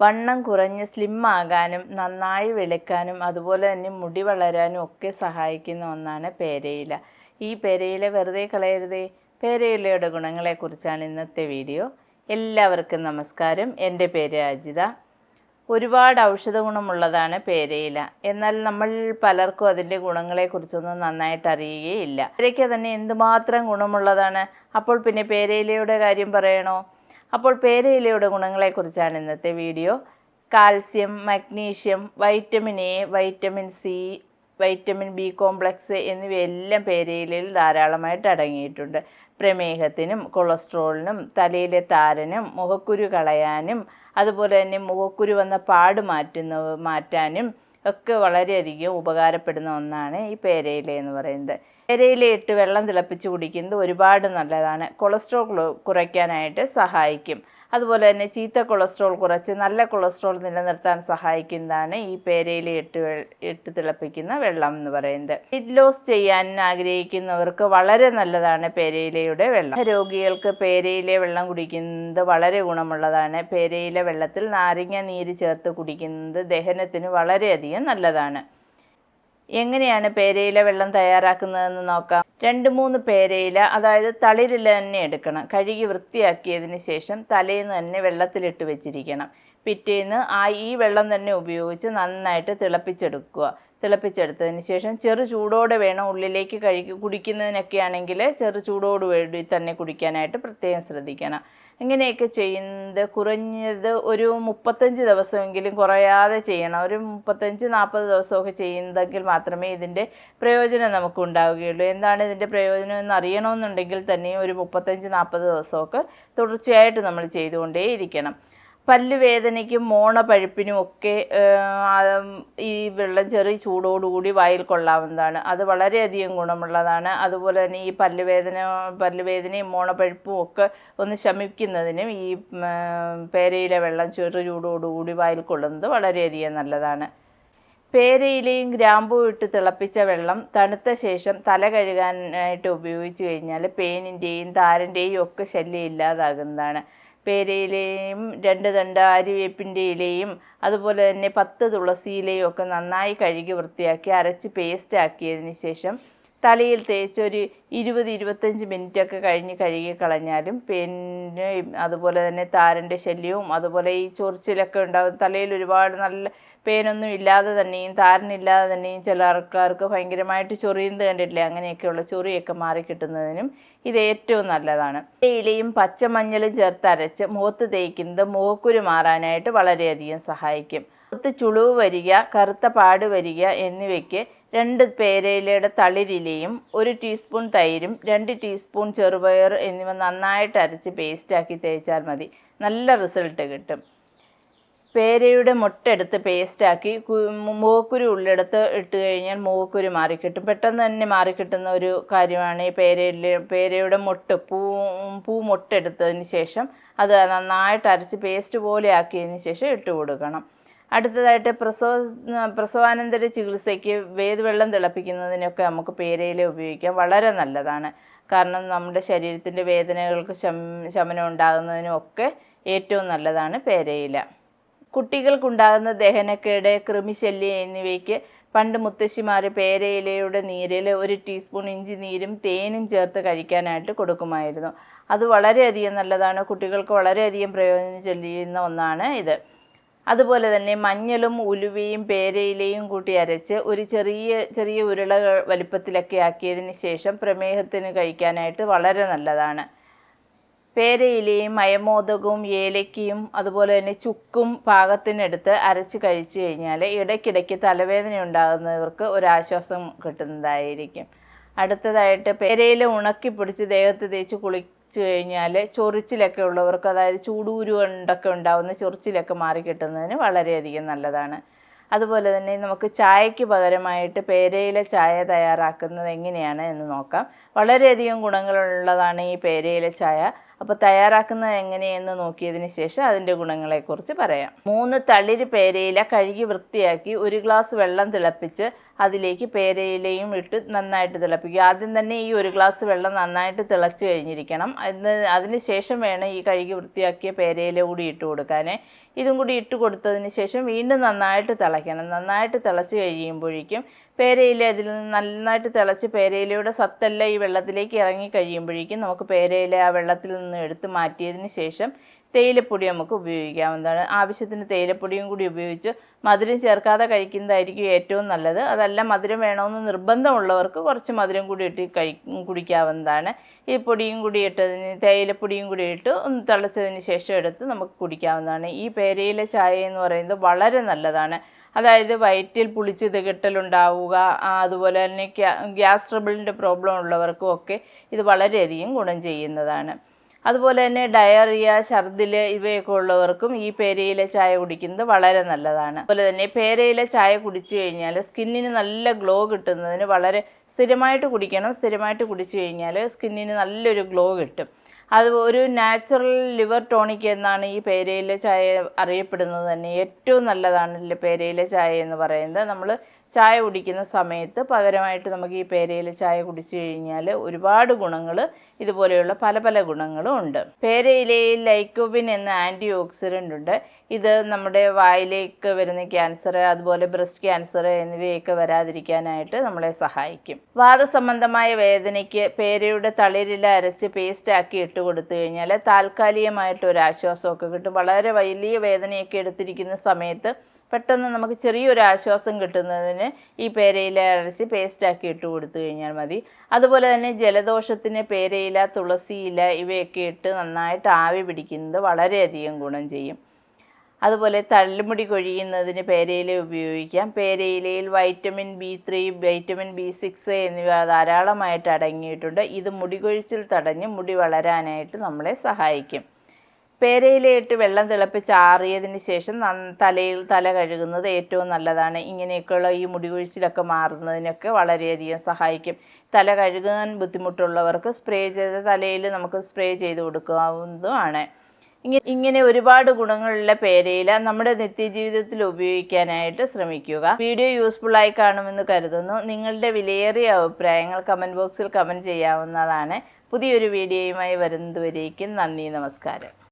വണ്ണം കുറഞ്ഞ് സ്ലിം ആകാനും നന്നായി വെളുക്കാനും അതുപോലെ തന്നെ മുടി വളരാനും ഒക്കെ സഹായിക്കുന്ന ഒന്നാണ് പേരയില. ഈ പേരയില വെറുതെ കളയരുതേ. പേരയിലയുടെ ഗുണങ്ങളെക്കുറിച്ചാണ് ഇന്നത്തെ വീഡിയോ. എല്ലാവർക്കും നമസ്കാരം. എന്റെ പേര് അജിത. ഒരുപാട് ഔഷധ ഗുണമുള്ളതാണ് പേരയില. എന്നാൽ നമ്മൾ പലർക്കും അതിന്റെ ഗുണങ്ങളെക്കുറിച്ചൊന്നും നന്നായിട്ട് അറിയുകയില്ല. പേരയ്ക്ക് തന്നെ എന്തുമാത്രം ഗുണമുള്ളതാണ്? അപ്പോൾ പിന്നെ പേരയിലയുടെ കാര്യം പറയണോ? അപ്പോൾ പേരയിലയുടെ ഗുണങ്ങളെക്കുറിച്ചാണ് ഇന്നത്തെ video. Calcium magnesium vitamin A vitamin C vitamin B complex എന്നിവയെല്ലാം പേരയിലയിൽ ധാരാളമായിട്ട് അടങ്ങിയിട്ടുണ്ട്. പ്രമേഹത്തിനും കൊളസ്ട്രോളിനും തലയിലെ താരനും മുഖക്കുരു കളയാനും അതുപോലെ തന്നെ മുഖക്കുരു വന്ന പാട് മാറ്റുന്ന മാറ്റാനും ഒക്കെ വളരെയധികം ഉപകാരപ്പെടുന്ന ഒന്നാണ് ഈ പേരയില എന്ന് പറയുന്നത്. പേരയില ഇട്ട് വെള്ളം തിളപ്പിച്ച് കുടിക്കുന്നത് ഒരുപാട് നല്ലതാണ്. കൊളസ്ട്രോൾ കുറ- കുറയ്ക്കാനായിട്ട് സഹായിക്കും. അതുപോലെ തന്നെ ചീത്ത കൊളസ്ട്രോൾ കുറച്ച് നല്ല കൊളസ്ട്രോൾ നിലനിർത്താൻ സഹായിക്കുന്നതാണ് ഈ പേരയില ഇട്ട് ഇട്ട് തിളപ്പിക്കുന്ന വെള്ളം എന്ന് പറയുന്നത്. വെയിറ്റ് ലോസ് ചെയ്യാൻ ആഗ്രഹിക്കുന്നവർക്ക് വളരെ നല്ലതാണ് പേരയിലയുടെ വെള്ളം. രോഗികൾക്ക് പേരയില വെള്ളം കുടിക്കുന്നത് വളരെ ഗുണമുള്ളതാണ്. പേരയില വെള്ളത്തിൽ നാരങ്ങ നീര് ചേർത്ത് കുടിക്കുന്നത് ദഹനത്തിന് വളരെയധികം നല്ലതാണ്. എങ്ങനെയാണ് പേരയില വെള്ളം തയ്യാറാക്കുന്നതെന്ന് നോക്കാം. രണ്ട് മൂന്ന് പേരയില അതായത് തളിരില തന്നെ എടുക്കണം. കഴുകി വൃത്തിയാക്കിയതിന് ശേഷം തലേന്ന് തന്നെ വെള്ളത്തിലിട്ട് വെച്ചിരിക്കണം. പിറ്റേന്ന് ആ ഈ വെള്ളം തന്നെ ഉപയോഗിച്ച് നന്നായിട്ട് തിളപ്പിച്ചെടുക്കുക. തിളപ്പിച്ചെടുത്തതിന് ശേഷം ചെറു ചൂടോടെ വേണം ഉള്ളിലേക്ക് കഴുകി കുടിക്കുന്നതിനൊക്കെ ആണെങ്കിൽ ചെറു ചൂടോട് വേണ്ടി തന്നെ കുടിക്കാനായിട്ട് പ്രത്യേകം ശ്രദ്ധിക്കണം. ഇങ്ങനെയൊക്കെ ചെയ്യുന്നത് കുറഞ്ഞത് ഒരു മുപ്പത്തഞ്ച് ദിവസമെങ്കിലും കുറയാതെ ചെയ്യണം. ഒരു മുപ്പത്തഞ്ച് നാൽപ്പത് ദിവസമൊക്കെ ചെയ്യുന്നതെങ്കിൽ മാത്രമേ ഇതിന്റെ പ്രയോജനം നമുക്ക് ഉണ്ടാവുകയുള്ളൂ എന്താണ് ഇതിന്റെ പ്രയോജനം എന്ന് അറിയണമെന്നുണ്ടെങ്കിൽ തന്നെ ഒരു മുപ്പത്തഞ്ച് നാൽപ്പത് ദിവസമൊക്കെ തുടർച്ചയായിട്ട് നമ്മൾ ചെയ്തുകൊണ്ടേയിരിക്കണം. പല്ലുവേദനയ്ക്കും മോണപഴുപ്പിനും ഒക്കെ ഈ വെള്ളം ചെറിയ ചൂടോടുകൂടി വായിൽ കൊള്ളാവുന്നതാണ്. അത് വളരെയധികം ഗുണമുള്ളതാണ്. അതുപോലെ തന്നെ ഈ പല്ലുവേദന പല്ലുവേദനയും മോണപഴുപ്പും ഒക്കെ ഒന്ന് ശമിക്കുന്നതിനും ഈ പേരയിലെ വെള്ളം ചെറു ചൂടോടുകൂടി വായിൽ കൊള്ളുന്നത് വളരെയധികം നല്ലതാണ്. പേരയിലയും ഗ്രാമ്പും ഇട്ട് തിളപ്പിച്ച വെള്ളം തണുത്ത ശേഷം തല കഴുകാനായിട്ട് ഉപയോഗിച്ച് കഴിഞ്ഞാൽ പേനിന്റെയും താരന്റെയും ഒക്കെ ശല്യം ഇല്ലാതാകുന്നതാണ്. പേരയിലയും രണ്ട് തണ്ട് ആര്യവേപ്പിന്റെ ഇലയും അതുപോലെ തന്നെ പത്ത് തുളസി ഇലയും ഒക്കെ നന്നായി കഴുകി വൃത്തിയാക്കി അരച്ച് പേസ്റ്റ് ആക്കിയതിന് ശേഷം തലയിൽ തേച്ച് ഒരു ഇരുപത് ഇരുപത്തഞ്ച് മിനിറ്റ് ഒക്കെ കഴിഞ്ഞ് കഴുകി കളഞ്ഞാലും പിന്നെ അതുപോലെ തന്നെ താരന്റെ ശല്യവും അതുപോലെ ഈ ചൊറിച്ചിലൊക്കെ ഉണ്ടാകും തലയിൽ ഒരുപാട് നല്ല പേനൊന്നും ഇല്ലാതെ തന്നെയും താരനില്ലാതെ തന്നെയും ചില ആൾക്കാർക്ക് ഭയങ്കരമായിട്ട് ചൊറിയുന്നത് കണ്ടിട്ടില്ലേ? അങ്ങനെയൊക്കെയുള്ള ചൊറിയൊക്കെ മാറി മാറിക്കിട്ടുന്നതിനും ഇത് ഏറ്റവും നല്ലതാണ്. ഇലയും പച്ചമഞ്ഞളും ചേർത്ത് അരച്ച് മുഖത്ത് തേക്കുന്നത് മുഖക്കുരു മാറാനായിട്ട് വളരെയധികം സഹായിക്കും. മുഖത്ത് ചുളിവ് വരിക കറുത്ത പാട് വരിക എന്നിവയ്ക്ക് രണ്ട് പേരയിലയുടെ തളിരിലയും ഒരു ടീസ്പൂൺ തൈരും രണ്ട് ടീസ്പൂൺ ചെറുപയർ എന്നിവ നന്നായിട്ട് അരച്ച് പേസ്റ്റാക്കി തേച്ചാൽ മതി. നല്ല റിസൾട്ട് കിട്ടും. പേരയുടെ മുട്ടെടുത്ത് പേസ്റ്റാക്കി മുഖക്കുരു ഉള്ളെടുത്ത് ഇട്ട് കഴിഞ്ഞാൽ മുഖക്കുരു മാറിക്കിട്ടും. പെട്ടെന്ന് തന്നെ മാറിക്കിട്ടുന്ന ഒരു കാര്യമാണ് ഈ പേരയിൽ പേരയുടെ മുട്ട് പൂ പൂ മുട്ടെടുത്തതിന് ശേഷം അത് നന്നായിട്ട് അരച്ച് പേസ്റ്റ് പോലെ ആക്കിയതിന് ശേഷം ഇട്ട് കൊടുക്കണം. അടുത്തതായിട്ട് പ്രസവ പ്രസവാനന്തര ചികിത്സയ്ക്ക് വേദവെള്ളം തിളപ്പിക്കുന്നതിനൊക്കെ നമുക്ക് പേരയില ഉപയോഗിക്കാം. വളരെ നല്ലതാണ്. കാരണം നമ്മുടെ ശരീരത്തിന്റെ വേദനകൾക്ക് ശം ശമനം ഉണ്ടാകുന്നതിനും ഒക്കെ ഏറ്റവും നല്ലതാണ് പേരയില. കുട്ടികൾക്കുണ്ടാകുന്ന ദഹനക്കേട് കൃമിശല്യം എന്നിവയ്ക്ക് പണ്ട് മുത്തശ്ശിമാർ പേരയിലയുടെ നീരിൽ ഒരു ടീസ്പൂൺ ഇഞ്ചി നീരും തേനും ചേർത്ത് കഴിക്കാനായിട്ട് കൊടുക്കുമായിരുന്നു. അത് വളരെയധികം നല്ലതാണ്. കുട്ടികൾക്ക് വളരെയധികം പ്രയോജനം ചെല്ലുന്ന ഒന്നാണ് ഇത്. അതുപോലെ തന്നെ മഞ്ഞളും ഉലുവയും പേരയിലയും കൂട്ടി അരച്ച് ഒരു ചെറിയ ചെറിയ ഉരുള വലിപ്പത്തിലൊക്കെ ആക്കിയതിന് ശേഷം പ്രമേഹത്തിന് കഴിക്കാനായിട്ട് വളരെ നല്ലതാണ്. പേരയിലയും മയമോദകവും ഏലക്കയും അതുപോലെ തന്നെ ചുക്കും പാകത്തിനെടുത്ത് അരച്ച് കഴിച്ചു കഴിഞ്ഞാൽ ഇടയ്ക്കിടയ്ക്ക് തലവേദന ഉണ്ടാകുന്നവർക്ക് ഒരാശ്വാസം കിട്ടുന്നതായിരിക്കും. അടുത്തതായിട്ട് പേരയില ഉണക്കി പിടിച്ച് ദേഹത്ത് തേച്ച് കുളിച്ചു കഴിഞ്ഞാൽ ചൊറിച്ചിലൊക്കെ ഉള്ളവർക്ക് അതായത് ചൂടൂരു കൊണ്ടൊക്കെ ഉണ്ടാകുന്ന ചൊറിച്ചിലൊക്കെ മാറി കിട്ടുന്നതിന് വളരെയധികം നല്ലതാണ്. അതുപോലെ തന്നെ നമുക്ക് ചായയ്ക്ക് പകരമായിട്ട് പേരയില ചായ തയ്യാറാക്കുന്നത് എങ്ങനെയാണ് എന്ന് നോക്കാം. വളരെയധികം ഗുണങ്ങളുള്ളതാണ് ഈ പേരയില ചായ. അപ്പോൾ തയ്യാറാക്കുന്നത് എങ്ങനെയെന്ന് നോക്കിയതിന് ശേഷം അതിന്റെ ഗുണങ്ങളെക്കുറിച്ച് പറയാം. മൂന്ന് തളിര് പേരയില കഴുകി വൃത്തിയാക്കി ഒരു ഗ്ലാസ് വെള്ളം തിളപ്പിച്ച് അതിലേക്ക് പേരയിലയും ഇട്ട് നന്നായിട്ട് തിളപ്പിക്കുക. ആദ്യം തന്നെ ഈ ഒരു ഗ്ലാസ് വെള്ളം നന്നായിട്ട് തിളച്ച് കഴിഞ്ഞിരിക്കണം. അതിന് ശേഷം വേണം ഈ കഴുകി വൃത്തിയാക്കിയ പേരയില കൂടി ഇട്ട് കൊടുക്കാനേ. ഇതും കൂടി ഇട്ട് കൊടുത്തതിന് ശേഷം വീണ്ടും നന്നായിട്ട് തിളയ്ക്കണം. നന്നായിട്ട് തിളച്ച് കഴിയുമ്പോഴേക്കും പേരയില അതിൽ നിന്ന് നന്നായിട്ട് തിളച്ച് പേരയിലയുടെ സത്തെല്ലാം ഈ വെള്ളത്തിലേക്ക് ഇറങ്ങി കഴിയുമ്പോഴേക്കും നമുക്ക് പേരയില ആ വെള്ളത്തിൽ നിന്ന് എടുത്ത് മാറ്റിയതിന് ശേഷം തേയിലപ്പൊടി നമുക്ക് ഉപയോഗിക്കാവുന്നതാണ് ആവശ്യത്തിന് തേയിലപ്പൊടിയും കൂടി ഉപയോഗിച്ച് മധുരം ചേർക്കാതെ കഴിക്കുന്നതായിരിക്കും ഏറ്റവും നല്ലത്. അതല്ല മധുരം വേണമെന്ന് നിർബന്ധമുള്ളവർക്ക് കുറച്ച് മധുരം കൂടി ഇട്ട് കഴി കുടിക്കാവുന്നതാണ്. ഈ പൊടിയും കൂടി ഇട്ടതിന് തേയിലപ്പൊടിയും കൂടി ഇട്ട് ഒന്ന് തിളച്ചതിന് ശേഷം എടുത്ത് നമുക്ക് കുടിക്കാവുന്നതാണ്. ഈ പേരയിലെ ചായ എന്ന് പറയുന്നത് വളരെ നല്ലതാണ്. അതായത് വയറ്റിൽ പുളിച്ച് തികട്ടലുണ്ടാവുക അതുപോലെ തന്നെ ഗ്യാസ് ട്രബിളിന്റെ പ്രോബ്ലം ഉള്ളവർക്കും ഒക്കെ ഇത് വളരെയധികം ഗുണം ചെയ്യുന്നതാണ്. അതുപോലെ തന്നെ ഡയറിയ ഛർദിൽ ഇവയൊക്കെ ഉള്ളവർക്കും ഈ പേരയില ചായ കുടിക്കുന്നത് വളരെ നല്ലതാണ്. അതുപോലെ തന്നെ പേരയില ചായ കുടിച്ചു കഴിഞ്ഞാൽ സ്കിന്നിന് നല്ല ഗ്ലോ കിട്ടുന്നതിന് വളരെ സ്ഥിരമായിട്ട് കുടിക്കണം. സ്ഥിരമായിട്ട് കുടിച്ചു കഴിഞ്ഞാൽ സ്കിന്നിന് നല്ലൊരു ഗ്ലോ കിട്ടും. അത് ഒരു നാച്ചുറൽ ലിവർ ടോണിക് എന്നാണ് ഈ പേരയില ചായ അറിയപ്പെടുന്നത് തന്നെ. ഏറ്റവും നല്ലതാണ് പേരയില ചായ എന്ന് പറയുന്നത്. നമ്മൾ ചായ കുടിക്കുന്ന സമയത്ത് പകരമായിട്ട് നമുക്ക് ഈ പേരയില ചായ കുടിച്ചു കഴിഞ്ഞാൽ ഒരുപാട് ഗുണങ്ങൾ ഇതുപോലെയുള്ള പല പല ഗുണങ്ങളും ഉണ്ട്. പേരയിലയിൽ ലൈക്കോബിൻ എന്ന ആന്റി ഓക്സിഡന്റ് ഉണ്ട്. ഇത് നമ്മുടെ വായിലേക്ക് വരുന്ന ക്യാൻസർ അതുപോലെ ബ്രസ്റ്റ് ക്യാൻസർ എന്നിവയൊക്കെ വരാതിരിക്കാനായിട്ട് നമ്മളെ സഹായിക്കും. വാദസംബന്ധമായ വേദനയ്ക്ക് പേരയുടെ തളിരില അരച്ച് പേസ്റ്റ് ആക്കി ഇട്ട് കൊടുത്തു കഴിഞ്ഞാൽ താൽക്കാലികമായിട്ട് ഒരു ആശ്വാസമൊക്കെ കിട്ടും. വളരെ വലിയ വേദനയൊക്കെ എടുത്തിരിക്കുന്ന സമയത്ത് പെട്ടെന്ന് നമുക്ക് ചെറിയൊരു ആശ്വാസം കിട്ടുന്നതിന് ഈ പേരയില അരച്ച് പേസ്റ്റാക്കി ഇട്ട് കൊടുത്തു കഴിഞ്ഞാൽ മതി. അതുപോലെ തന്നെ ജലദോഷത്തിന് പേരയില തുളസിയില ഇവയൊക്കെ ഇട്ട് നന്നായിട്ട് ആവി പിടിക്കുന്നത് വളരെയധികം ഗുണം ചെയ്യും. അതുപോലെ തള്ളുമുടി കൊഴിയുന്നതിന് പേരയില ഉപയോഗിക്കാം. പേരയിലയിൽ vitamin B three vitamin B six എന്നിവ ധാരാളമായിട്ട് അടങ്ങിയിട്ടുണ്ട്. ഇത് മുടി കൊഴിച്ചിൽ തടഞ്ഞ് മുടി വളരാനായിട്ട് നമ്മളെ സഹായിക്കും. പേരയിലയിട്ട് വെള്ളം തിളപ്പിച്ച് ആറിയതിന് ശേഷം തലയിൽ തല കഴുകുന്നത് ഏറ്റവും നല്ലതാണ്. ഇങ്ങനെയൊക്കെയുള്ള ഈ മുടി കൊഴിച്ചിലൊക്കെ മാറുന്നതിനൊക്കെ വളരെയധികം സഹായിക്കും. തല കഴുകാൻ ബുദ്ധിമുട്ടുള്ളവർക്ക് സ്പ്രേ ചെയ്ത തലയിൽ നമുക്ക് സ്പ്രേ ചെയ്ത് കൊടുക്കാവുന്നതുമാണ് ഇങ്ങനെ ഒരുപാട് ഗുണങ്ങളുള്ള പേരയില നമ്മുടെ നിത്യജീവിതത്തിൽ ഉപയോഗിക്കാനായിട്ട് ശ്രമിക്കുക. വീഡിയോ യൂസ്ഫുൾ ആയി കാണുമെന്ന് കരുതുന്നു. നിങ്ങളുടെ വിലയേറിയ അഭിപ്രായങ്ങൾ കമന്റ് ബോക്സിൽ കമന്റ് ചെയ്യാവുന്നതാണ്. പുതിയൊരു വീഡിയോയുമായി വരുന്നതുവരേക്കും നന്ദി നമസ്കാരം.